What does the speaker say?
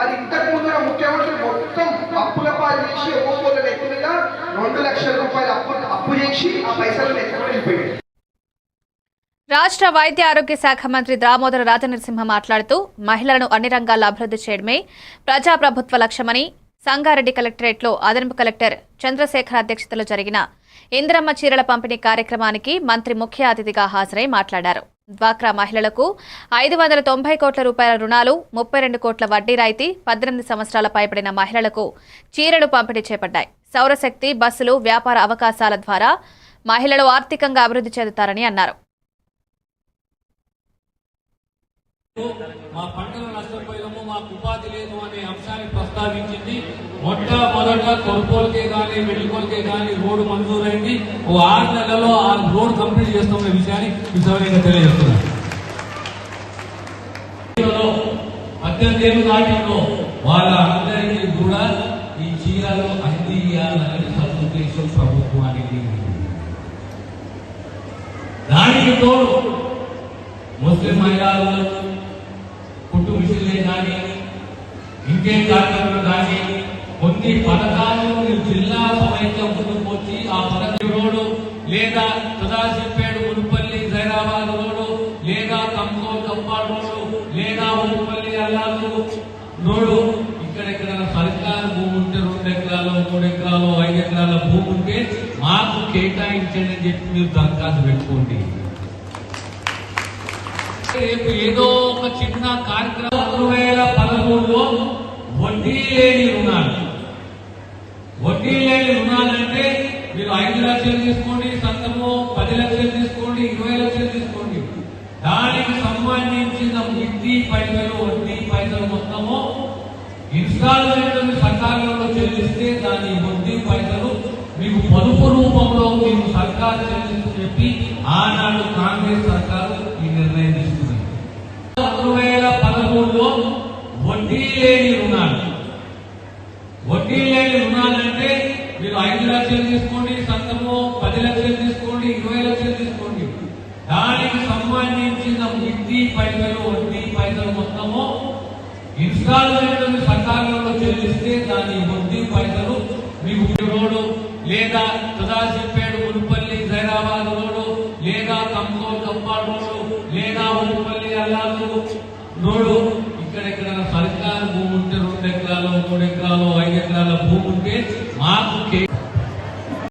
మరి ఇంతకు ముందు ముఖ్యమంత్రి మొత్తం అప్పుల పాలు చేసి ఒక్కొక్క నెత్తి మీద రెండు లక్షల రూపాయలు అప్పు అప్పు చేసి ఆ పైసలు ఎక్కడ వెళ్ళిపోయాడు. రాష్ట్ర వైద్య ఆరోగ్య శాఖ మంత్రి దామోదర రాజనరసింహ మాట్లాడుతూ మహిళలను అన్ని రంగాల్లో అభివృద్ధి చేయడమే ప్రజాప్రభుత్వ లక్ష్యమని సంగారెడ్డి కలెక్టరేట్లో అదనపు కలెక్టర్ చంద్రశేఖర్ అధ్యక్షతలో జరిగిన ఇందిరమ్మ చీరల పంపిణీ కార్యక్రమానికి మంత్రి ముఖ్య అతిథిగా హాజరై మాట్లాడారు. డ్వాక్రా మహిళలకు ఐదు వందల తొంభై కోట్ల రూపాయల రుణాలు ముప్పై రెండు కోట్ల వడ్డీ రాయితీ పద్దెనిమిది సంవత్సరాల పైబడిన మహిళలకు చీరలు పంపిణీ చేపట్టాయి సౌరశక్తి బస్సులు వ్యాపార అవకాశాల ద్వారా మహిళలు ఆర్థికంగా అభివృద్ధి చెందుతారని అన్నారు. మా పంటలు నష్టపోయాము మాకు ఉపాధి లేదు అనే అంశాన్ని ప్రస్తావించింది. మొట్టమొదట కొనుగోలుకే కానీ వెళ్ళికోలుకే కానీ రోడ్డు మంజూరైంది. ఓ ఆరు నెలలో ఆ రోడ్ కంప్లీట్ చేస్తున్న విషయాన్ని ఈ సౌకర్యంగా తెలియజేస్తున్నాను పద్దెనిమిది ఏళ్ళు దాటిలో వాళ్ళందరికీ కూడా ఈ చీరలు అందియాలని సదుద్దేశం ప్రభుత్వానికి దానికి తోడు ముస్లిం మహిళలు ఇంకేం కార్యక్రమంలో కానీ కొన్ని పథకాలు జిల్లా సమయంలో ముందుకు వచ్చి ఆ పథకం రోడ్డు లేదా సదాశివపేట మునుపల్లి జైరాబాద్ రోడ్డు లేదా కంకో కంపాడు రోడ్డు లేదా మునుపల్లి అల్లాలు రోడ్డు. ఇక్కడెక్కడ సర్కారు భూమి ఉంటే రెండు ఎకరాలు మూడు ఎకరాలు ఐదు ఎకరాల భూమి ఉంటే మాకు కేటాయించండి అని చెప్పి మీరు దరఖాస్తు పెట్టుకోండి. రేపు ఏదో ఒక చిన్న కార్యక్రమం. రెండు వేల పదమూడులో వడ్డీ లేని రుణాలు. వడ్డీ లేని రుణాలంటే మీరు ఐదు లక్షలు తీసుకోండి సంతము పది లక్షలు తీసుకోండి ఇరవై లక్షలు తీసుకోండి. దానికి సంబంధించిన వడ్డీ పైసలు వడ్డీ పైసలు మొత్తము ఇన్స్టాల్మెంట్ సకాలంలో చెల్లిస్తే దాని వడ్డీ పైసలు మీకు పొదుపు రూపంలో మీకు సర్కారు చెల్లిస్తూ చెప్పి ఆనాడు కాంగ్రెస్ సర్కారు మీరు ఐదు లక్షలు తీసుకోండి సంఘము పది లక్షలు తీసుకోండి ఇరవై లక్షలు తీసుకోండి. దానికి సంబంధించిన మిత్తి పైసలు వడ్డీ పైసలు మొత్తము ఇన్స్టాల్మెంట్ సకాలంలో చెల్లిస్తే దాని వడ్డీ పైసలు మీకు రోడ్డు లేదా సదాశివపేట ఉడిపల్లి హైదరాబాద్ రోడ్డు లేదా కంకోల్ కంపాడు రోడ్డు లేదా ఉడిపల్లి అల్లాసు రోడ్డు